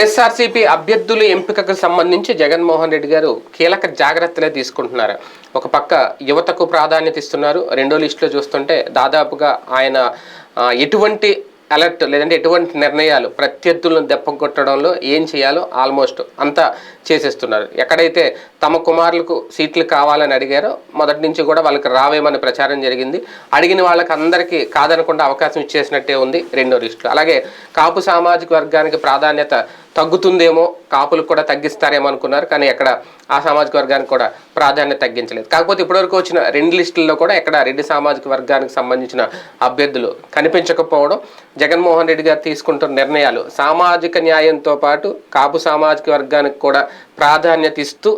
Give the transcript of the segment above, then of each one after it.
వైఎస్ఆర్సీపీ అభ్యర్థుల ఎంపికకు సంబంధించి జగన్మోహన్ రెడ్డి గారు కీలక జాగ్రత్తలే తీసుకుంటున్నారు. ఒక పక్క యువతకు ప్రాధాన్యత ఇస్తున్నారు. రెండో లిస్టులో చూస్తుంటే దాదాపుగా ఆయన ఎటువంటి అలర్ట్ లేదంటే ఎటువంటి నిర్ణయాలు ప్రత్యర్థులను దెప్పగొట్టడంలో ఏం చేయాలో ఆల్మోస్ట్ అంతా చేసేస్తున్నారు. ఎక్కడైతే తమ కుమారులకు సీట్లు కావాలని అడిగారో మొదటి నుంచి కూడా వాళ్ళకి రావేమని ప్రచారం జరిగింది. అడిగిన వాళ్ళకి అందరికీ కాదనకుండా అవకాశం ఇచ్చేసినట్టే ఉంది రెండో లిస్టులో అలాగే కాపు సామాజిక వర్గానికి ప్రాధాన్యత తగ్గుతుందేమో కాపులకు కూడా తగ్గిస్తారేమో అనుకున్నారు కానీ ఎక్కడ ఆ సామాజిక వర్గానికి కూడా ప్రాధాన్యత తగ్గించలేదు. కాకపోతే ఇప్పటివరకు వచ్చిన రెండు లిస్టుల్లో కూడా ఎక్కడ రెడ్డి సామాజిక వర్గానికి సంబంధించిన అభ్యర్థులు కనిపించకపోవడం జగన్మోహన్ రెడ్డి గారు తీసుకుంటున్న నిర్ణయాలు సామాజిక న్యాయంతో పాటు కాపు సామాజిక వర్గానికి కూడా ప్రాధాన్యత ఇస్తూ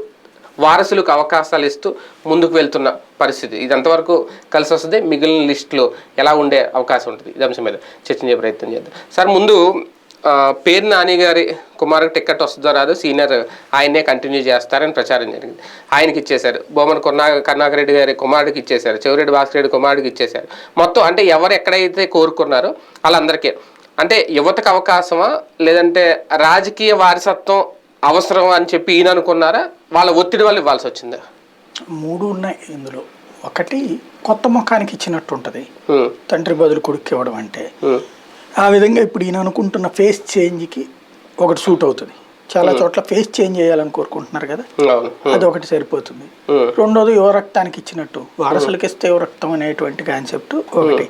వారసులకు అవకాశాలు ఇస్తూ ముందుకు వెళ్తున్న పరిస్థితి. ఇది అంతవరకు కలిసి వస్తుంది? మిగిలిన లిస్టులో ఎలా ఉండే అవకాశం ఉంటుంది? ఇది అంశం మీద చర్చించే ప్రయత్నం చేద్దాం. సార్ ముందు పేరు నాని గారి కుమారుకి టికెట్ వస్తుందో రాదు సీనియర్ ఆయనే కంటిన్యూ చేస్తారని ప్రచారం జరిగింది. ఆయనకి ఇచ్చేశారు. బొమ్మన కొన్నా కరుణాకరెడ్డి గారి కుమారుడికి ఇచ్చేశారు. చెవిరెడ్డి భాస్కర్ రెడ్డి కుమారుడికి ఇచ్చేశారు. మొత్తం అంటే ఎవరు ఎక్కడైతే కోరుకున్నారో వాళ్ళందరికీ. అంటే యువతకు అవకాశమా? లేదంటే రాజకీయ వారసత్వం అవసరం అని చెప్పి ఈయన అనుకున్నారా? వాళ్ళ ఒత్తిడి వల్ల ఇవ్వాల్సి వచ్చిందా? మూడు ఉన్నాయి ఇందులో. ఒకటి కొత్త ముఖానికి ఇచ్చినట్టు ఉంటుంది తండ్రి బదులు కొడుకు ఇవ్వడం అంటే. ఆ విధంగా ఇప్పుడు ఈయన అనుకుంటున్న ఫేస్ చేంజ్కి ఒకటి సూట్ అవుతుంది. చాలా చోట్ల ఫేస్ చేంజ్ చేయాలని కోరుకుంటున్నారు కదా. అది ఒకటి సరిపోతుంది. రెండోది యువ రక్తానికి ఇచ్చినట్టు. వారసులకు ఇస్తే యువ రక్తం అనేటువంటి కాన్సెప్ట్ ఒకటి.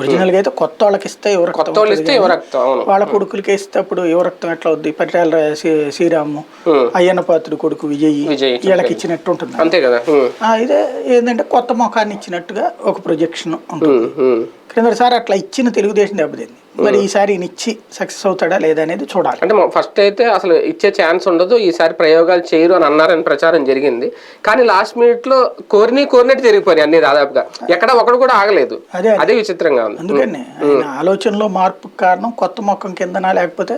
ఒరిజినల్గా అయితే కొత్త వాళ్ళకి ఇస్తే యువ రక్తం వాళ్ళు కొడుకులకి ఇస్తే అప్పుడు యువ రక్తం ఎట్లా అవుద్ది? పట్టాల శ్రీరాము అయ్యన్న పాత్రుడు కొడుకు విజయ్ వీళ్ళకి ఇచ్చినట్టు ఉంటుంది అంతే కదా. ఇదే ఏంటంటే కొత్త ముఖాన్ని ఇచ్చినట్టుగా ఒక ప్రొజెక్షన్ ఉంటుంది. క్రిందసారి అట్లా ఇచ్చిన తెలుగుదేశం దెబ్బతింది. మరి ఈసారి ఇచ్చి సక్సెస్ అవుతాడా లేదా అనేది చూడాలి. అంటే ఫస్ట్ అయితే అసలు ఇచ్చే ఛాన్స్ ఉండదు ఈసారి ప్రయోగాలు చేయరు అని అన్నారని ప్రచారం జరిగింది. కానీ లాస్ట్ మినిట్లో కోరిని కోరినట్టు జరిగిపోయినాయి అన్ని దాదాపుగా. ఎక్కడ ఒకడు కూడా ఆగలేదు. అదే అదే. విచిత్రంగా ఉంది. అందుకని ఆలోచనలో మార్పు కారణం కొత్త ముఖం కిందనా లేకపోతే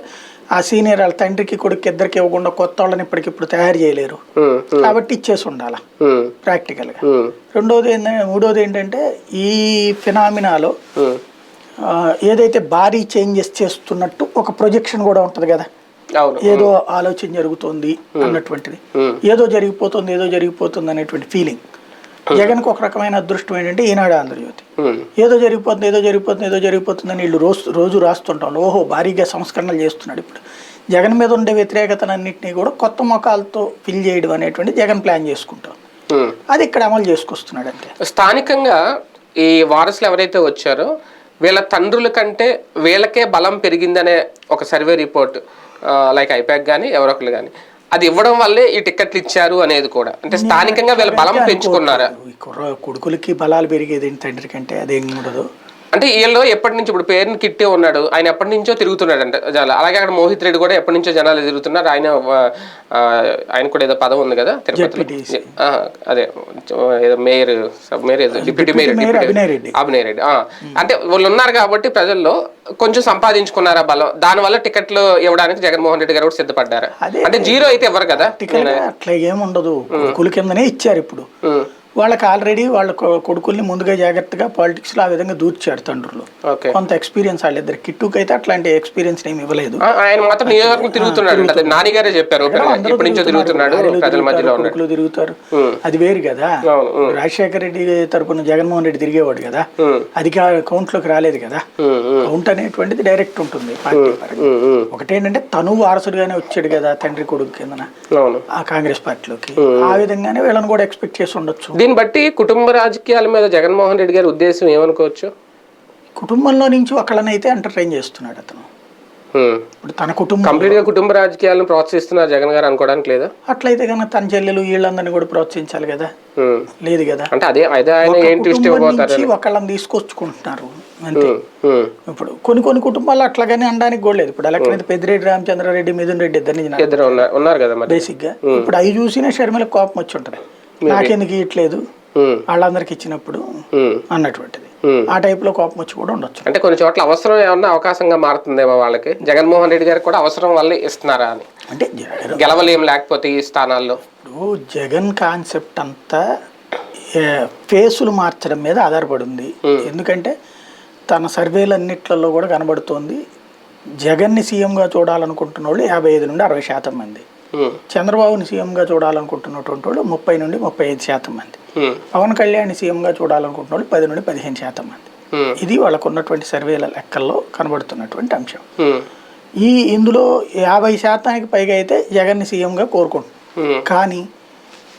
ఆ సీనియర్ వాళ్ళ తండ్రికి కొడుకు ఇద్దరికి ఇవ్వకుండా కొత్త వాళ్ళని ఇప్పటికిప్పుడు తయారు చేయలేరు. కాబట్టి ఇచ్చేసి ఉండాలి? ప్రాక్టికల్గా రెండోది ఏంటంటే మూడోది ఏంటంటే ఈ ఫినామినాలో ఏదైతే భారీ చేంజెస్ చేస్తున్నట్టు ఒక ప్రొజెక్షన్ కూడా ఉంటుంది కదా? ఏదో ఆలోచన జరుగుతోంది అన్నటువంటిది. ఏదో జరిగిపోతుంది ఏదో జరిగిపోతుంది అనేటువంటి ఫీలింగ్ జగన్కి ఒక రకమైన అదృష్టం ఏంటంటే ఈనాడు ఆంధ్రజ్యోతి. ఏదో జరిగిపోతుంది ఏదో జరిగిపోతుంది ఏదో జరిగిపోతుందని వీళ్ళు రోజు రోజు రాస్తుంటాం. ఓహో భారీగా సంస్కరణలు చేస్తున్నాడు ఇప్పుడు. జగన్ మీద ఉండే వ్యతిరేకతనన్నింటినీ కూడా కొత్త మొఖాలతో ఫిల్ చేయడం అనేటువంటి జగన్ ప్లాన్ చేసుకుంటాం. అది ఇక్కడ అమలు చేసుకొస్తున్నాడు అంతే. స్థానికంగా ఈ వారసులు ఎవరైతే వచ్చారో వీళ్ళ తండ్రుల కంటే వీళ్ళకే బలం పెరిగిందనే ఒక సర్వే రిపోర్ట్ లైక్ ఐపాక్ కానీ ఎవరొకరు కానీ అది ఇవ్వడం వల్లే ఈ టికెట్లు ఇచ్చారు అనేది కూడా. అంటే స్థానికంగా వీళ్ళ బలం పెంచుకున్నారా? కొడుకులకి బలాలు పెరిగేది ఏంటి తండ్రి కంటే అదేం ఉండదు. అంటే వీళ్ళు ఎప్పటి నుంచి ఇప్పుడు పేరుని కిట్టే ఉన్నాడు. ఆయన ఎప్పటి నుంచో తిరుగుతున్నాడు అంటే జనాలు. అలాగే అక్కడ మోహిత్ రెడ్డి కూడా ఎప్పటి నుంచో జనాలు తిరుగుతున్నారు ఆయన ఆ, ఆయన కూడా ఏదో పదం ఉంది కదా. ఆ, అదే. ఏదో మేయర్ సబ్ మేయర్ ఏదో deputy mayor deputy Abhinay Reddy. ఆ. అంటే వాళ్ళు ఉన్నారు కాబట్టి ప్రజల్లో కొంచెం సంపాదించుకున్నారా బలం. దాని వల్ల టికెట్లు ఇవ్వడానికి జగన్మోహన్ రెడ్డి గారు కూడా సిద్ధపడ్డారు. అంటే జీరో అయితే ఇవ్వరు కదా? అట్లా ఏముండదు కొడుకుల కిందనే ఇచ్చారు ఇప్పుడు. ఉమ్, వాళ్ళకి ఆల్రెడీ వాళ్ళ కొడుకుల్ని ముందుగా జాగ్రత్తగా పాలిటిక్స్లో ఆ విధంగా దూర్చారు తండ్రులు. కొంత ఎక్స్పీరియన్స్ వాళ్ళిద్దరు. కిట్టుకు అయితే అట్లాంటి ఎక్స్పీరియన్స్ ఏమి ఇవ్వలేదు. ఆయన మాత్రం నియోజకవర్గం తిరుగుతున్నాడు. చెప్పారు. తిరుగుతున్నాడు కొడుకులు తిరుగుతారు. అది వేరు కదా. రాజశేఖర రెడ్డి తరపున జగన్మోహన్ రెడ్డి తిరిగేవాడు కదా. అది కౌంట్లోకి రాలేదు కదా. కౌంట్ అనేటువంటిది డైరెక్ట్ ఉంటుంది ఒకటేంటంటే తను వారసుడిగానే వచ్చాడు కదా తండ్రి కొడుకు కిందన. ఆ కాంగ్రెస్ పార్టీలోకి. ఆ విధంగానే వీళ్ళని కూడా ఎక్స్పెక్ట్ చేసి ఉండొచ్చు. దీన్ని బట్టి కుటుంబ రాజకీయాల మీద జగన్మోహన్ రెడ్డి గారి ఉద్దేశం ఏమనుకోవచ్చు? కుటుంబంలో నుంచి ఒకళ్ళనైతే ఎంటర్టైన్ చేస్తున్నాడు అతను. ఇప్పుడు తన కుటుంబం కంప్లీట్గా కుటుంబ రాజకీయాలను ప్రోత్సహిస్తున్నారు జగన్ గారు అనుకోవడానికి లేదా? అట్లయితే కనుక తన చెల్లెలు వీళ్ళందరినీ కూడా ప్రోత్సహించాలి కదా. లేదు కదా? అంటే అదే అదే ఆయన ఒక ఏం ట్విస్ట్ కుటుంబం ఇవ్వబోతారు నుంచి ఒకళ్ళని తీసుకొచ్చుకుంటున్నారు అంతే. ఇప్పుడు కొన్ని కొన్ని కుటుంబాలు అట్లాగనే అనడానికి కూడా లేదు. ఇప్పుడు ఎలక్షన్ అయితే పెద్దిరెడ్డి రామచంద్రారెడ్డి మిథున్ రెడ్డి ఇద్దరిని ఇద్దరు ఉన్నారు కదా మరి. బేసిక్గా. ఇప్పుడు అవి చూసినా షర్మిల కోపం వచ్చి ఉంటది. నాకెందుకు ఇట్లేదు ఉమ్, వాళ్ళందరికి ఇచ్చినప్పుడు ఉమ్, అన్నటువంటిది. ఉమ్. ఆ టైప్లో కోపం వచ్చి కూడా ఉండొచ్చు. అంటే కొన్ని చోట్ల అవసరం ఏమన్నా అవకాశంగా మారుతుందేమో వాళ్ళకి. జగన్మోహన్ రెడ్డి గారికి కూడా అవసరం వల్ల ఇస్తున్నారా అని. అంటే గెలవలేం లేకపోతే ఈ స్థానాల్లో. ఇప్పుడు జగన్ కాన్సెప్ట్ అంతా ఫేసులు మార్చడం మీద ఆధారపడి ఉంది ఎందుకంటే తన సర్వేలన్నిట్లలో కూడా కనబడుతోంది జగన్ని సీఎంగా చూడాలనుకుంటున్న వాళ్ళు యాభై ఐదు నుండి అరవై శాతం మంది. చంద్రబాబుని సీఎంగా చూడాలనుకుంటున్నటువంటి వాళ్ళు ముప్పై నుండి ముప్పై ఐదు శాతం మంది. ఉమ్, పవన్ కళ్యాణ్ సీఎంగా చూడాలనుకుంటున్న వాళ్ళు పది నుండి పదిహేను శాతం మంది. ఉమ్, ఇది వాళ్ళకు ఉన్నటువంటి సర్వేల లెక్కల్లో కనబడుతున్నటువంటి అంశం. ఈ ఇందులో యాభై శాతానికి పైగా అయితే జగన్ని సీఎంగా కోరుకుంటున్నారు ఉమ్, కానీ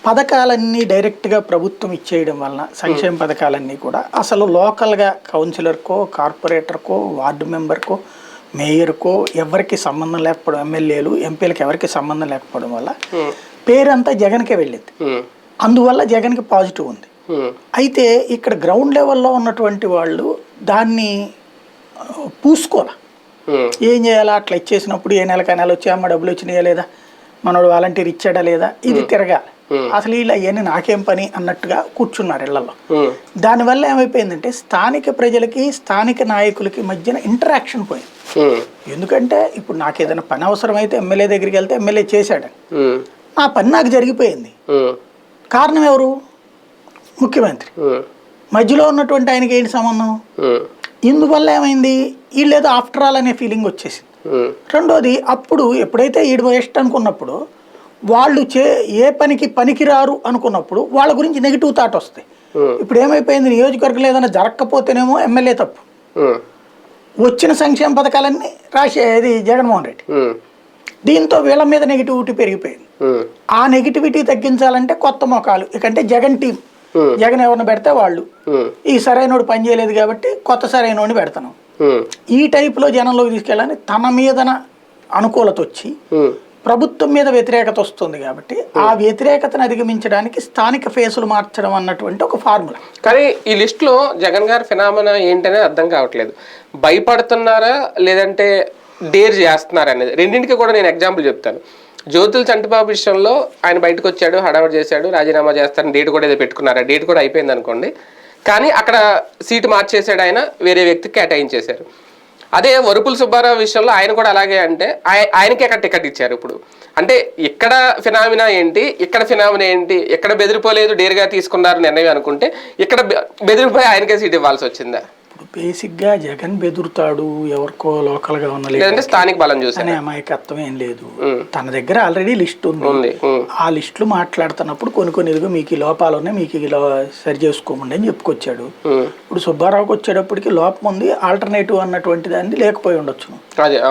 పథకాలన్నీ డైరెక్ట్గా ప్రభుత్వం ఇచ్చేయడం వలన సంక్షేమ పథకాలన్నీ కూడా అసలు లోకల్గా కౌన్సిలర్కో కార్పొరేటర్కో వార్డు మెంబర్కో మేయర్కో ఎవరికి సంబంధం లేకపోవడం ఎమ్మెల్యేలు ఎంపీలకు ఎవరికి సంబంధం లేకపోవడం వల్ల పేరంతా జగన్కే వెళ్ళింది. అందువల్ల జగన్కి పాజిటివ్ ఉంది. అయితే ఇక్కడ గ్రౌండ్ లెవెల్లో ఉన్నటువంటి వాళ్ళు దాన్ని పూసుకోవాలి? ఏం చేయాలా? అట్లా ఇచ్చేసినప్పుడు ఏ నెలకా నెల వచ్చి అమ్మ డబ్బులు వచ్చినాయా లేదా? మనోడు వాలంటీర్ ఇచ్చాడా లేదా? ఇది తిరగాలి. అసలు వీళ్ళు అవన్నీ నాకేం పని అన్నట్టుగా కూర్చున్నారు ఇళ్ళలో. ఉమ్, దానివల్ల ఏమైపోయిందంటే స్థానిక ప్రజలకి స్థానిక నాయకులకి మధ్యన ఇంటరాక్షన్ పోయింది. ఉమ్, ఎందుకంటే ఇప్పుడు నాకు ఏదైనా పని అవసరమైతే ఎమ్మెల్యే దగ్గరికి వెళ్తే ఎమ్మెల్యే చేశాడు. నా పని నాకు జరిగిపోయింది. కారణం ఎవరు? ముఖ్యమంత్రి. మధ్యలో ఉన్నటువంటి ఆయనకి ఏంటి సంబంధం? ఇందువల్ల ఏమైంది? వీళ్ళేదో ఆఫ్టర్ ఆల్ అనే ఫీలింగ్ వచ్చేసింది. రెండోది అప్పుడు ఎప్పుడైతే ఈడు వేస్ట్ అనుకున్నప్పుడు వాళ్ళు చే ఏ పనికి పనికిరారు అనుకున్నప్పుడు వాళ్ళ గురించి నెగిటివ్ థాట్ వస్తాయి. ఇప్పుడు ఏమైపోయింది? నియోజకవర్గంలో ఏదైనా జరగకపోతేనేమో ఎమ్మెల్యే తప్పు. వచ్చిన సంక్షేమ పథకాలన్నీ రాసే ఇది జగన్మోహన్ రెడ్డి. దీంతో వీళ్ళ మీద నెగిటివిటీ పెరిగిపోయింది. ఆ. నెగిటివిటీ తగ్గించాలంటే కొత్త మొఖాలు ఇకంటే జగన్ టీం జగన్ ఎవరిని పెడితే వాళ్ళు. ఈ సరైనోడు పని చేయలేదు కాబట్టి కొత్త సరైనోడిని పెడతాను. ఈ టైపులో జనంలోకి తీసుకెళ్ళాలని తన మీదన అనుకూలత వచ్చి ప్రభుత్వం మీద వ్యతిరేకత వస్తుంది కాబట్టి ఆ వ్యతిరేకతను అధిగమించడానికి స్థానిక ఫేసులు మార్చడం అన్నటువంటి ఒక ఫార్ములా. కానీ ఈ లిస్ట్లో జగన్ గారి ఫినామినా ఏంటనేది అర్థం కావట్లేదు. భయపడుతున్నారా లేదంటే డేర్ చేస్తున్నారా అనేది? రెండింటికి కూడా నేను ఎగ్జాంపుల్ చెప్తాను. జ్యోతుల చంటిబాబు విషయంలో ఆయన బయటకు వచ్చాడు హడావడి చేశాడు రాజీనామా చేస్తాను డేట్ కూడా ఏదో పెట్టుకున్నారా? డేట్ కూడా అయిపోయింది అనుకోండి కానీ అక్కడ సీటు మార్చేసాడు ఆయన వేరే వ్యక్తికి కేటాయించేశారు. అదే వరుపుల సుబ్బారావు విషయంలో ఆయన కూడా అలాగే అంటే ఆయనకి ఆయనకే అక్కడ టికెట్ ఇచ్చారు ఇప్పుడు. అంటే ఇక్కడ ఫినామినా ఏంటి ఇక్కడ ఫినామినా ఏంటి ఎక్కడ బెదిరిపోలేదు డేరుగా తీసుకున్నారు నిర్ణయం అనుకుంటే ఇక్కడ బెదిరిపోయి ఆయనకే సీట్ ఇవ్వాల్సి వచ్చిందా? ఇప్పుడు బేసిక్గా జగన్ బెదురుతాడు ఎవరికో లోకల్గా ఉన్న లేదంటే లేదు స్థానిక బలం చూసాను అనే అమాయకత్వం ఏం లేదు. తన దగ్గర ఆల్రెడీ లిస్ట్ ఉంది. ఆ లిస్టులు మాట్లాడుతున్నప్పుడు కొన్ని కొన్ని ఇదిగో మీకు ఈ లోపాలు ఉన్నాయి మీకు ఇలా సరి చేసుకోమండి అని చెప్పుకొచ్చాడు. ఇప్పుడు సుబ్బారావుకి వచ్చేటప్పటికి లోపం ఉంది ఆల్టర్నేటివ్ అన్నటువంటి దాన్ని లేకపోయి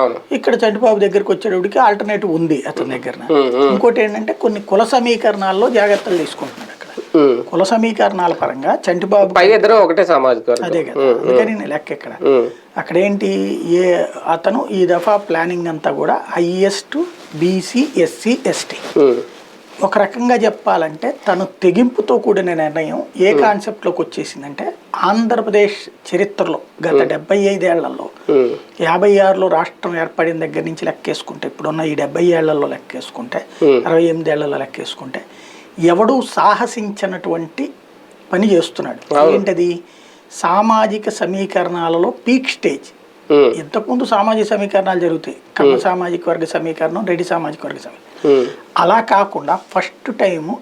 అవును. ఇక్కడ చంటిబాబు దగ్గరికి వచ్చేటప్పటికి ఆల్టర్నేటివ్ ఉంది అతని దగ్గర ఇంకోటి ఏంటంటే కొన్ని కుల సమీకరణాల్లో జాగ్రత్తలు తీసుకుంటున్నాడు. ఉమ్. కుల సమీకరణాల పరంగా చంటిబాబు పైగా ఇద్దరు ఒకటే వర్గం. అదే కదా. అందుకని లెక్క ఇక్కడ ఉమ్, అక్కడేంటి? ఏ అతను ఈ దఫా ప్లానింగ్ అంతా కూడా హైయెస్ట్ బీసీ ఎస్సీ ఎస్టీ ఒక రకంగా చెప్పాలంటే తను తెగింపుతో కూడిన నిర్ణయం ఏ కాన్సెప్ట్లోకి వచ్చేసిందంటే ఆంధ్రప్రదేశ్ చరిత్రలో గత డెబ్బై ఐదేళ్ళలో యాభై ఆరులో రాష్ట్రం ఏర్పడిన దగ్గర నుంచి లెక్కేసుకుంటే ఇప్పుడున్న ఈ డెబ్బై ఏళ్ళలో లెక్కేసుకుంటే. అరవై ఎనిమిది ఏళ్ళలో లెక్కేసుకుంటే ఎవడూ సాహసించినటువంటి పని చేస్తున్నాడు. ఏంటది? సామాజిక సమీకరణాలలో పీక్ స్టేజ్. ఇంతకుముందు సామాజిక సమీకరణాలు జరుగుతాయి. కమ్మ సామాజిక వర్గ సమీకరణం రెడ్డి సామాజిక వర్గ సమీకరణం. అలా కాకుండా ఫస్ట్ టైము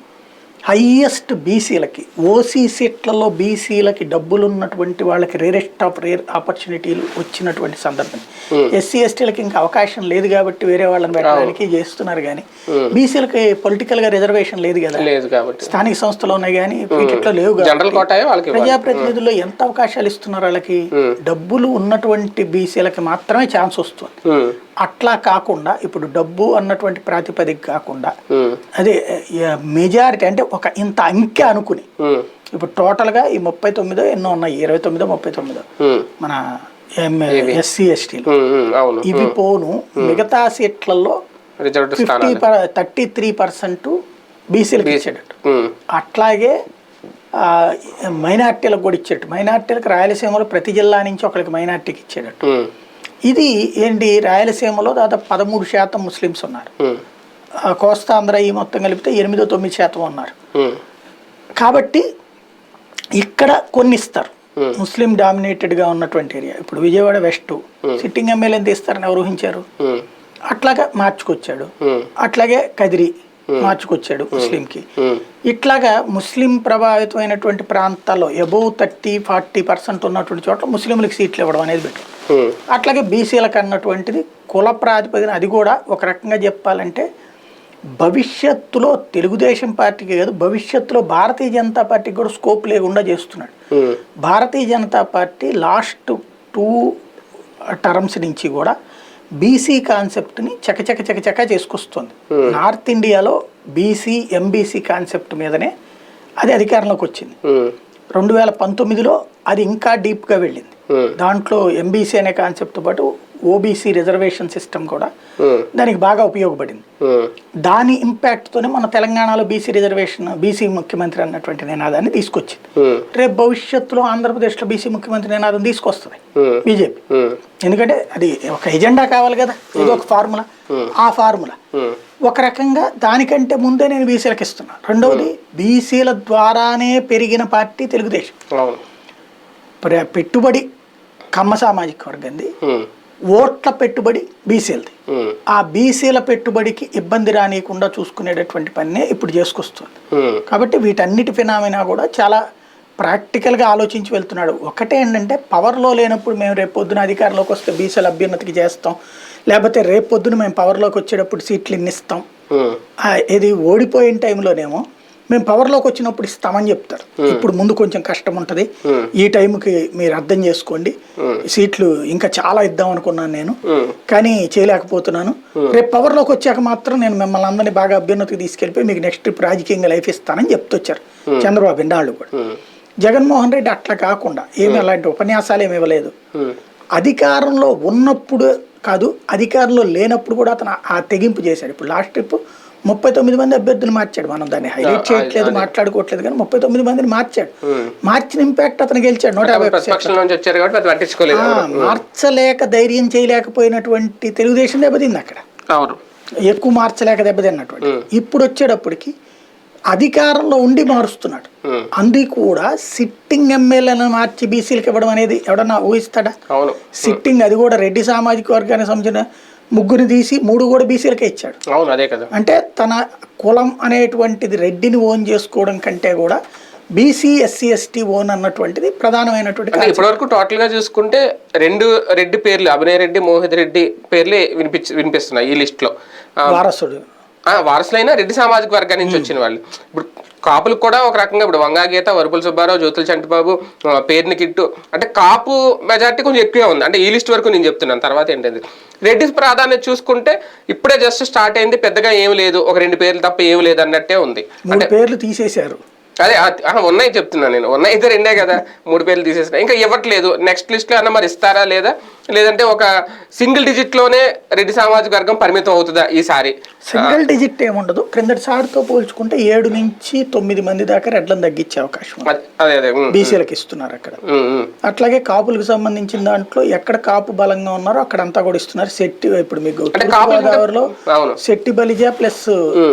హయ్యెస్ట్ బీసీలకి ఓసీ సీట్లలో బీసీలకి డబ్బులు ఉన్నటువంటి వాళ్ళకి రేరెస్ట్ ఆఫ్ రేర్ ఆపర్చునిటీలు వచ్చినటువంటి సందర్భం. ఎస్సీ ఎస్టీలకి ఇంకా అవకాశం లేదు కాబట్టి వేరే వాళ్ళని పెట్టడానికి చేస్తున్నారు కానీ బీసీలకి పొలిటికల్గా రిజర్వేషన్ లేదు కదా. లేదు కాబట్టి. స్థానిక సంస్థలు ఉన్నాయి కానీ లేవు కోటాయే వాళ్ళకి ఇవ్వాలి. ప్రజాప్రతినిధుల్లో ఎంత అవకాశాలు ఇస్తున్నారు వాళ్ళకి? డబ్బులు ఉన్నటువంటి బీసీలకి మాత్రమే ఛాన్స్ వస్తుంది. అట్లా కాకుండా ఇప్పుడు డబ్బు అన్నటువంటి ప్రాతిపదిక కాకుండా అదే మెజారిటీ అంటే ఒక ఇంత అంకె అనుకుని ఇప్పుడు టోటల్గా ఈ ముప్పై తొమ్మిదో ఎన్నో ఉన్నాయి? ఇరవై తొమ్మిదో ముప్పై తొమ్మిదో. మన ఎస్సీ ఎస్టీలు. అవును. ఇవి పోను మిగతా సీట్లలో ఫిఫ్టీ థర్టీ త్రీ పర్సెంట్ బీసీలకు ఇచ్చేటట్టు. అట్లాగే మైనార్టీలకు కూడా ఇచ్చేటట్టు. మైనార్టీలకు రాయలసీమలో ప్రతి జిల్లా నుంచి ఒకరికి మైనార్టీకి ఇచ్చేటట్టు. ఇది ఏంటి రాయలసీమలో దాదాపు పదమూడు శాతం ముస్లిమ్స్ ఉన్నారు. కోస్తాంధ్ర ఈ మొత్తం కలిపితే ఎనిమిదో తొమ్మిది శాతం ఉన్నారు. కాబట్టి ఇక్కడ కొన్ని ఇస్తారు. ముస్లిం డామినేటెడ్గా ఉన్నటువంటి ఏరియా. ఇప్పుడు విజయవాడ వెస్ట్. సిట్టింగ్ ఎమ్మెల్యే ఎంత ఇస్తారని ఎవరు ఊహించారు? అట్లాగా మార్చుకొచ్చాడు. అట్లాగే కదిరి మార్చుకొచ్చాడు ముస్లింకి. ఇట్లాగా ముస్లిం ప్రభావితమైనటువంటి ప్రాంతాల్లో ఎబోవ్ థర్టీ ఫార్టీ పర్సెంట్ ఉన్నటువంటి చోట్ల ముస్లింలకు సీట్లు ఇవ్వడం అనేది పెట్టు ఉమ్, అట్లాగే బీసీలకు అన్నటువంటిది కుల ప్రాతిపదిన అది కూడా ఒక రకంగా చెప్పాలంటే భవిష్యత్తులో తెలుగుదేశం పార్టీకి కాదు భవిష్యత్తులో భారతీయ జనతా పార్టీకి కూడా స్కోప్ లేకుండా చేస్తున్నాడు. Bharatiya Janata party last two terms నుంచి కూడా బీసీ కాన్సెప్ట్ని చకచక చకచక చేసుకొస్తుంది. నార్త్ ఇండియాలో బీసీ ఎంబీసీ కాన్సెప్ట్ మీదనే అది అధికారంలోకి వచ్చింది. రెండు వేల పంతొమ్మిదిలో అది ఇంకా డీప్గా వెళ్ళింది. దాంట్లో ఎంబీసీ అనే కాన్సెప్ట్తో పాటు ఓబీసీ రిజర్వేషన్ సిస్టమ్ కూడా దానికి బాగా ఉపయోగపడింది. దాని ఇంపాక్ట్తోనే మన తెలంగాణలో బీసీ రిజర్వేషన్ బీసీ ముఖ్యమంత్రి అన్నటువంటి నినాదాన్ని తీసుకొచ్చింది. రేపు భవిష్యత్తులో ఆంధ్రప్రదేశ్లో బీసీ ముఖ్యమంత్రి నినాదం తీసుకొస్తుంది బీజేపీ. ఎందుకంటే అది ఒక ఎజెండా కావాలి కదా. ఇది ఒక ఫార్ములా. ఆ ఫార్ములా. ఒక రకంగా దానికంటే ముందే నేను బీసీలకు ఇస్తున్నా. రెండవది బీసీల ద్వారానే పెరిగిన పార్టీ తెలుగుదేశం. పెట్టుబడి కమ్మ సామాజిక వర్గంది. ఉమ్, ఓట్ల పెట్టుబడి బీసీలది. ఉమ్, ఆ బీసీల పెట్టుబడికి ఇబ్బంది రానియకుండా చూసుకునేటటువంటి పన్నే ఇప్పుడు చేసుకొస్తుంది. కాబట్టి వీటన్నిటి ఫినామినా కూడా చాలా ప్రాక్టికల్గా ఆలోచించి వెళ్తున్నాడు. ఒకటే ఏంటంటే పవర్లో లేనప్పుడు మేము రేపు పొద్దున అధికారంలోకి వస్తే బీసీల అభ్యున్నతికి చేస్తాం. లేకపోతే రేపు పొద్దున మేము పవర్లోకి వచ్చేటప్పుడు సీట్లు ఇన్ని ఇస్తాం ఇది ఓడిపోయిన టైంలోనేమో మేము పవర్లోకి వచ్చినప్పుడు ఇస్తామని చెప్తారు. ఇప్పుడు ముందు కొంచెం కష్టం ఉంటుంది. Hmm. ఈ టైంకి మీరు అర్థం చేసుకోండి. సీట్లు ఇంకా చాలా ఇద్దాం అనుకున్నాను నేను. కానీ చేయలేకపోతున్నాను. రేపు పవర్లోకి వచ్చాక మాత్రం నేను మిమ్మల్ని అందరినీ బాగా అభ్యున్నతికి తీసుకెళ్ళిపోయి మీకు నెక్స్ట్ ట్రిప్ రాజకీయంగా లైఫ్ ఇస్తానని చెప్తొచ్చారు. చంద్రబాబు ఇండాళ్ళు కూడా. జగన్మోహన్ రెడ్డి అట్లా కాకుండా ఏమి అలాంటి ఉపన్యాసాలు ఏమి ఇవ్వలేదు. అధికారంలో ఉన్నప్పుడు కాదు అధికారంలో లేనప్పుడు కూడా అతను ఆ తెగింపు చేశాడు. ఇప్పుడు లాస్ట్ ట్రిప్ ముప్పై తొమ్మిది మంది అభ్యర్థులు మార్చాడు. మనం దాన్ని హైలైట్ చేయట్లేదు మాట్లాడుకోవట్లేదు కానీ ముప్పై తొమ్మిది మందిని మార్చాడు. మార్చిన ఇంపాక్ట్ అతను గెలిచాడు నూట యాభై మార్చలేక ధైర్యం చేయలేకపోయినటువంటి తెలుగుదేశం దెబ్బతింది అక్కడ. అవును. ఎక్కువ మార్చలేక దెబ్బతిన్నటువంటి. ఇప్పుడు వచ్చేటప్పటికి అధికారంలో ఉండి మారుస్తున్నాడు. అంది కూడా సిట్టింగ్ ఎమ్మెల్యేలను మార్చి బీసీలకు ఇవ్వడం అనేది ఎవడన్నా ఊహిస్తాడా? అవును. సిట్టింగ్ అది కూడా రెడ్డి సామాజిక వర్గానికి సంబంధించిన ముగ్గురు తీసి మూడు కూడా బీసీలకే ఇచ్చాడు. అవును అదే కదా. అంటే తన కులం అనేటువంటిది రెడ్డిని ఓన్ చేసుకోవడం కంటే కూడా బీసీ ఎస్సీ ఎస్టీ ఓన్ అన్నటువంటిది ప్రధానమైనటువంటి ఇప్పటివరకు టోటల్గా చూసుకుంటే రెండు రెడ్డి పేర్లు అభినయ్ రెడ్డి మోహిత్ రెడ్డి పేర్లే వినిపించి వినిపిస్తున్నాయి ఈ లిస్ట్లో వారసుడు. వారసులైన రెడ్డి సామాజిక వర్గం నుంచి వచ్చిన వాళ్ళు. ఇప్పుడు కాపులకు కూడా ఒక రకంగా ఇప్పుడు వంగాగీత వరుపుల సుబ్బారావు జ్యోతుల చంటిబాబు పేర్ని కిట్టు. అంటే కాపు మెజార్టీ కొంచెం ఎక్కువే ఉంది. అంటే ఈ లిస్ట్ వరకు నేను చెప్తున్నాను. తర్వాత ఏంటది రెడ్డి ప్రాధాన్యత చూసుకుంటే ఇప్పుడే జస్ట్ స్టార్ట్ అయింది పెద్దగా ఏం లేదు ఒక రెండు పేర్లు తప్ప ఏం లేదు అన్నట్టే ఉంది. మూడు పేర్లు తీసేశారు. అదే ఉన్నాయి చెప్తున్నాను నేను. ఉన్నాయి అయితే రెండే కదా మూడు పేర్లు తీసేసిన. ఇంకా ఇవ్వట్లేదు. నెక్స్ట్ లిస్ట్లో అన్న మరి ఇస్తారా లేదా? లేదంటే ఒక సింగిల్ డిజిట్లోనే రెడ్డి సామాజిక వర్గం పరిమితం అవుతుందా ఈసారి? సింగిల్ డిజిట్ ఏముండదు. క్రిందటి సారితో పోల్చుకుంటే ఏడు నుంచి తొమ్మిది మంది దాకా రెడ్లను తగ్గించే అవకాశం అదే- అదే బీసీలకు ఇస్తున్నారు అక్కడ. అట్లాగే కాపులకు సంబంధించిన దాంట్లో ఎక్కడ కాపు బలంగా ఉన్నారో అక్కడ అంతా కూడా ఇస్తున్నారు. శెట్టి ఇప్పుడు మీకు గోదావరిలో శెట్టి బలిజ ప్లస్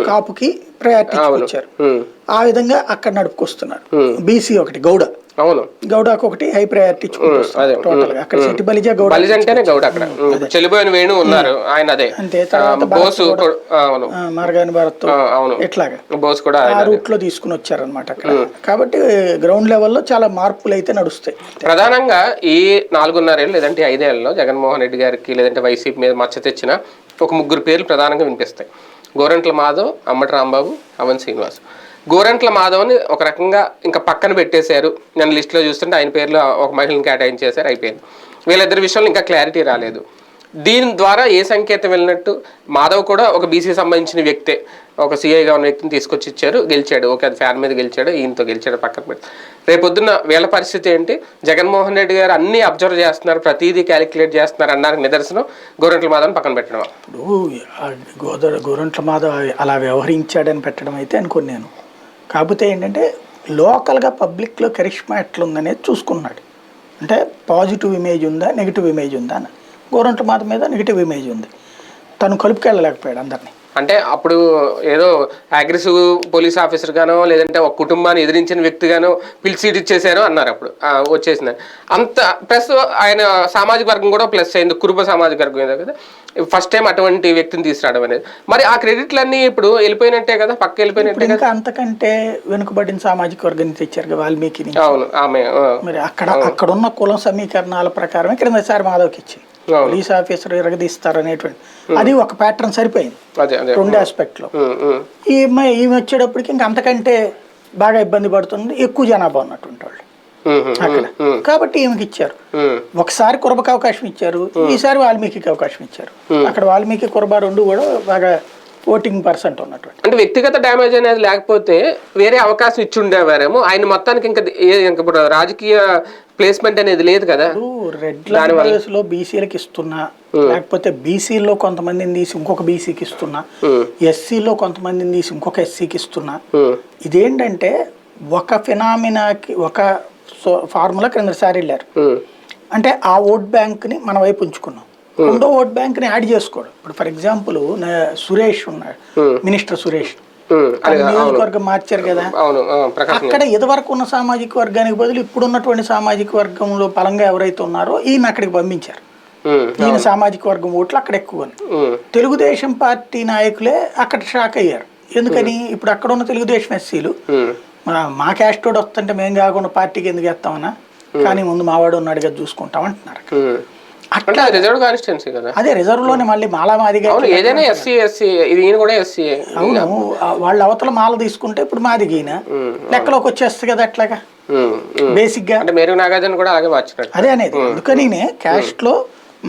కాపుకి ప్రయారిటీ ఇచ్చారు ఆ విధంగా అక్కడ నడుపుకొస్తున్నారు. బీసీ ఒకటి గౌడ. అవును. గౌడకు ఒకటి హై ప్రయారిటీ అదే, టోటల్గా అక్కడ శెట్టి బలిజ గౌడ బలిజ్ అంటేనే గౌడ్ అక్కడ. చెలిపోయిన వేణు ఉన్నారు. ఆయన అదే. అంతే. బోసు అవును. మార్గాని భారత్ అవును. ఇట్లాగా బోస్ కూడా ఆ ఆయన రూట్లో తీసుకుని వచ్చారనమాట అక్కడ. కాబట్టి గ్రౌండ్ లెవెల్లో చాలా మార్పులు అయితే నడుస్తాయి ప్రధానంగా ఈ నాలుగున్నరేళ్ళు లేదంటే ఐదేళ్ళలో జగన్మోహన్ రెడ్డి గారికి లేదంటే వైసీపీ మీద మచ్చ తెచ్చిన ఒక ముగ్గురు పేర్లు ప్రధానంగా వినిపిస్తాయి. గోరంట్ల మాధవ్ అమ్మటి రాంబాబు అవన్ శ్రీనివాస్. గోరంట్ల మాధవ్ని ఒక రకంగా ఇంకా పక్కన పెట్టేశారు. నేను లిస్టులో చూస్తుంటే ఆయన పేర్లో ఒక మహిళని కేటాయించేశారు అయిపోయింది. వీళ్ళిద్దరి విషయంలో ఇంకా క్లారిటీ రాలేదు. దీని ద్వారా ఏ సంకేతం వెళ్ళినట్టు మాధవ్ కూడా ఒక బీసీ సంబంధించిన వ్యక్తే ఒక సీఐగా ఉన్న వ్యక్తిని తీసుకొచ్చి ఇచ్చారు గెలిచాడు. ఓకే అది ఫ్యాన్ మీద గెలిచాడు ఈయనతో గెలిచాడు పక్కన పెట్టి. పొద్దున్న వీళ్ళ పరిస్థితి ఏంటి? జగన్మోహన్ రెడ్డి గారు అన్ని అబ్జర్వ్ చేస్తున్నారు ప్రతిదీ క్యాలిక్యులేట్ చేస్తున్నారు అన్నానికి నిదర్శనం గోరంట్ల మాధవ్ని పక్కన పెట్టడం ఇప్పుడు ఆ గోద గోరంట్ల మాధవ్ అలా వ్యవహరించాడని పెట్టడం అయితే అనుకుని నేను కాకపోతే ఏంటంటే లోకల్గా పబ్లిక్లో కరిష్మా ఎట్లుందనేది చూసుకున్నాడు. అంటే పాజిటివ్ ఇమేజ్ ఉందా నెగిటివ్ ఇమేజ్ ఉందా అని. గోరంట్ల మాధవ్ మీద నెగిటివ్ ఇమేజ్ ఉంది. తను కలుపుకెళ్ళలేకపోయాడు అందరినీ. అంటే అప్పుడు ఏదో అగ్రెసివ్ పోలీస్ ఆఫీసర్ గానో లేదంటే ఒక కుటుంబాన్ని ఎదిరించిన వ్యక్తిగానో పిలిచి సీట్ ఇచ్చేసారు అన్నారు అప్పుడు. ఆ, వచ్చేసింది అంత ప్లస్ ఆయన సామాజిక వర్గం కూడా ప్లస్ అయింది. కురుబ సామాజిక వర్గం ఏదో కదా. ఫస్ట్ టైం అటువంటి వ్యక్తిని తీసుకురావడం అనేది. మరి ఆ క్రెడిట్లన్నీ ఇప్పుడు వెళ్ళిపోయినట్టే కదా? పక్క వెళ్ళిపోయినట్టే ఇంకా అంతకంటే వెనుకబడిన సామాజిక వర్గాన్ని తెచ్చారు కదా వాల్మీకిని. అవును ఆమె మరి అక్కడ అక్కడ ఉన్న కులం సమీకరణాల ప్రకారం క్రిందసారి మాధవ్కి ఇచ్చింది. పోలీస్ ఆఫీసర్ ఎరగదీస్తారు అనేటువంటి అది ఒక ప్యాటర్న్ సరిపోయింది. రెండు ఆస్పెక్ట్లో. ఉమ్, ఉమ్, ఈమె ఈమె వచ్చేటప్పటికి ఇంకా అంతకంటే బాగా ఇబ్బంది పడుతుంది. ఎక్కువ జనాభా ఉన్నటువంటి వాళ్ళు. అక్కడ. కాబట్టి ఈమెకి ఇచ్చారు. ఒకసారి కురబకి అవకాశం ఇచ్చారు. ఈసారి వాల్మీకి అవకాశం ఇచ్చారు. అక్కడ వాల్మీకి కురబ రెండు కూడా బాగా ఓటింగ్ పర్సెంట్ ఉన్నటువంటి. అంటే వ్యక్తిగత డ్యామేజ్ అనేది లేకపోతే వేరే అవకాశం ఇచ్చి ఉండేవారేమో. ఆయన మొత్తానికి ఇంకా ఇప్పుడు రాజకీయ ప్లేస్మెంట్ అనేది లేదు కదా? రెడ్ లాంగ్వేజ్లో బీసీలకు ఇస్తున్నా లేకపోతే బీసీలో కొంతమందిని తీసి ఇంకొక బీసీకి ఇస్తున్నా ఎస్సీలో కొంతమందిని తీసి ఇంకొక ఎస్సీకి ఇస్తున్నా. ఇదేంటంటే ఒక ఫినామినాకి ఒక ఫార్ములా క్రిందసారి వెళ్ళారు. అంటే ఆ ఓట్ బ్యాంక్ని మన వైపు ఉంచుకున్నాం. రెండో ఓట్ బ్యాంక్ని యాడ్ చేసుకోవడం. ఇప్పుడు ఫర్ ఎగ్జాంపుల్ సురేష్ ఉన్నాడు మినిస్టర్ సురేష్. నియోజకవర్గం మార్చారు కదా. అక్కడ ఇదివరకు ఉన్న సామాజిక వర్గానికి బదులు ఇప్పుడు ఉన్నటువంటి సామాజిక వర్గంలో బలంగా ఎవరైతే ఉన్నారో ఈయన అక్కడికి పంపించారు. ఈయన సామాజిక వర్గం ఓట్లు అక్కడ ఎక్కువ తెలుగుదేశం పార్టీ నాయకులే అక్కడ షాక్ అయ్యారు. ఎందుకని? ఇప్పుడు అక్కడ ఉన్న తెలుగుదేశం ఎస్సీలు మా మా క్యాస్ట్ వాడు వస్తుంటే మేము కాకుండా పార్టీకి ఎందుకు వేస్తామన్నా? కానీ ముందు మావాడు ఉన్నాడు కదా చూసుకుంటాం అంటున్నారు. అట్లా రిజర్వ్ కాన్స్టిట్యున్సీ కదా. అదే రిజర్వ్లోనే మళ్ళీ మాలా మాదిగా అవును ఏదైనా ఎస్సీ ఎస్సీ ఇది ఈయన కూడా ఎస్సీ అవును వాళ్ళ అవతల మాల తీసుకుంటే ఇప్పుడు మాది గీన లెక్కలోకి వచ్చేస్తుంది కదా అట్లాగా బేసిక్గా. అంటే మేరు నాగార్జున కూడా అలాగే మార్చినట్టు అదే అనేది. అందుకని క్యాస్ట్లో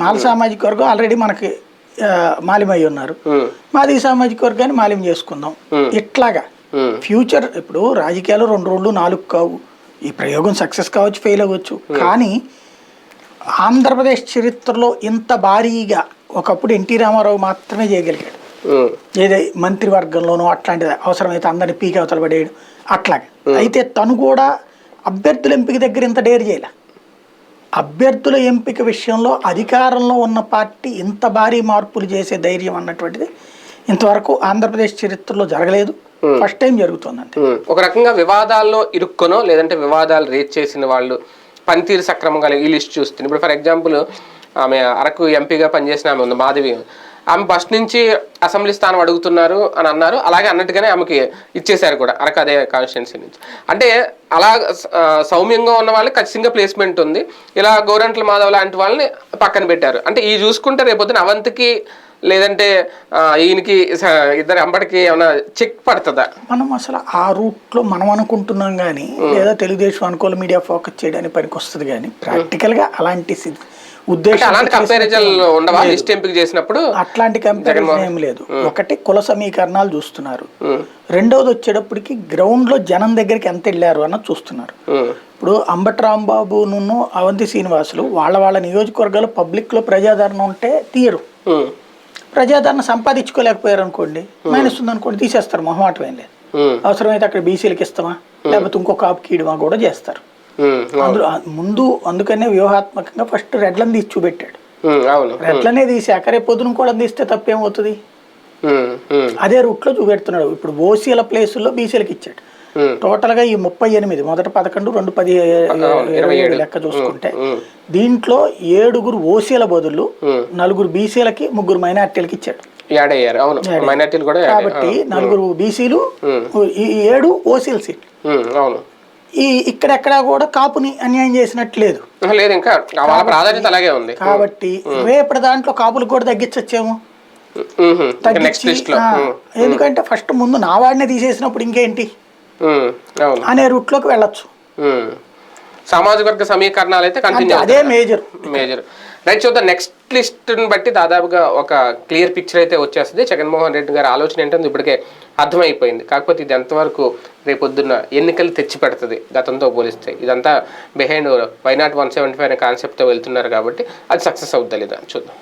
మాల సామాజిక వర్గం ఆల్రెడీ మనకి మాలిమై ఉన్నారు. మాది సామాజిక వర్గాన్ని మాలిం చేసుకుందాం. ఇట్లాగా ఫ్యూచర్ ఇప్పుడు రాజకీయాలు రెండు రోజులు నాలుగు కావు. ఈ ప్రయోగం సక్సెస్ కావచ్చు ఫెయిల్ అవ్వచ్చు. కానీ ఆంధ్రప్రదేశ్ చరిత్రలో ఇంత భారీగా ఒకప్పుడు ఎన్టీ రామారావు మాత్రమే చేయగలిగాడు. ఏదే మంత్రివర్గంలోనో అట్లాంటిది అవసరమైతే అందరిని పీకి అవతల పడేయడం అట్లాగే. అయితే తను కూడా అభ్యర్థుల ఎంపిక దగ్గర ఇంత డేర్ చేయలే. అభ్యర్థుల ఎంపిక విషయంలో అధికారంలో ఉన్న పార్టీ ఇంత భారీ మార్పులు చేసే ధైర్యం అన్నటువంటిది ఇంతవరకు ఆంధ్రప్రదేశ్ చరిత్రలో జరగలేదు. ఫస్ట్ టైం జరుగుతుందంటే ఉమ్. ఒక రకంగా వివాదాల్లో ఇరుక్కునో లేదంటే వివాదాలు రేట్ చేసిన వాళ్ళు పనితీరు సక్రమంగా ఈ లిస్ట్ చూస్తుంది. ఇప్పుడు ఫర్ ఎగ్జాంపుల్ ఆమె అరకు ఎంపీగా పనిచేసిన ఆమె ఉంది మాధవి. ఆమె ఫస్ట్ నుంచి అసెంబ్లీ స్థానం అడుగుతున్నారు అని అన్నారు. అలాగే అన్నట్టుగానే ఆమెకి ఇచ్చేశారు కూడా అరకు అదే కాన్స్టిట్యున్సీ నుంచి. అంటే అలా సౌమ్యంగా ఉన్న వాళ్ళకి ఖచ్చితంగా ప్లేస్మెంట్ ఉంది. ఇలా గోరంట్ల మాధవ్ లాంటి వాళ్ళని పక్కన పెట్టారు. అంటే ఈ చూసుకుంటే రేపొద్దున అవంతికి లేదంటే ఈయనకి ఇద్దరు అంబడికి ఏమైనా చెక్ పడుతుందా? మనం అసలు ఆ రూట్లో మనం అనుకుంటున్నాం కానీ లేదా తెలుగుదేశం అనుకూల మీడియా ఫోకస్ చేయడానికి పనికి వస్తుంది కానీ ప్రాక్టికల్గా అలాంటి ఉద్దేశం అలాంటి కంపారిజన్ ఉండవా? లిస్ట్ ఎంపిక చేసినప్పుడు? అట్లాంటి కంపారిజన్ ఏం లేదు. ఒకటి కుల సమీకరణాలు చూస్తున్నారు. రెండవది వచ్చేటప్పటికి గ్రౌండ్లో జనం దగ్గరికి ఎంత వెళ్ళారు అన్నది చూస్తున్నారు. ఇప్పుడు అంబటి రాంబాబును అవంతి శ్రీనివాసులు వాళ్ళ వాళ్ళ నియోజకవర్గాలు పబ్లిక్లో ప్రజాదరణ ఉంటే తీయరు ప్రజాదరణ సంపాదించుకోలేకపోయారు అనుకోండి మైనస్ ఉంది అనుకోండి తీసేస్తారు మొహమాటం ఏం లేదు. అవసరమైతే అక్కడ బీసీలకు ఇస్తామా? లేకపోతే ఇంకో కాపుకి ఇడమా కూడా చేస్తారు. అందులో ముందు అందుకనే వ్యూహాత్మకంగా ఫస్ట్ రెడ్లను తీసి చూపెట్టాడు. రెడ్లనే తీసి అక్కడే పొద్దున కూడా తీస్తే తప్పేమవుతుంది అదే రూట్లో చూపెడుతున్నాడు. ఇప్పుడు ఓసీల ప్లేసుల్లో బీసీలకు ఇచ్చాడు. టోటల్గా ఈ ముప్పై ఎనిమిది మొదట పదకొండు రెండు పది ఇరవై ఏడు లెక్క చూసుకుంటే దీంట్లో ఏడుగురు ఓసీల బదులు నలుగురు బీసీలకి ముగ్గురు మైనార్టీలకి ఇచ్చాడు అవును మైనార్టీలు కూడా కాబట్టి నలుగురు బీసీలు ఈ ఏడు ఓసీల సీట్లు. అవును. ఈ ఇక్కడెక్కడా కూడా కాపుని అన్యాయం చేసినట్టు లేదు. లేదు ఇంకా. ప్రాధాన్యత అలాగే ఉంది. కాబట్టి రేపటి దాంట్లో కాపులకు కూడా తగ్గించచ్చేమో? ఎందుకంటే ఫస్ట్ ముందు నా వాడినే తీసేసినప్పుడు ఇంకేంటి? అనే రూట్లోకి వెళ్ళొచ్చు. ఉమ్. సామాజిక వర్గ సమీకరణాలు అయితే కంటిన్యూ అదే మేజర్ మేజర్ రైట్ చూద్దాం నెక్స్ట్ లిస్ట్ని బట్టి దాదాపుగా ఒక క్లియర్ పిక్చర్ అయితే వచ్చేస్తుంది. జగన్మోహన్ రెడ్డి గారి ఆలోచన ఏంటంటే ఇప్పటికే అర్థమైపోయింది. కాకపోతే ఇది ఎంతవరకు రేపొద్దున్న ఎన్నికలు తెచ్చి పెడుతుంది గతంతో పోలిస్తే. ఇదంతా behind why not one seventy five అనే కాన్సెప్ట్తో వెళ్తున్నారు కాబట్టి అది సక్సెస్ అవుద్దా లేదా చూద్దాం.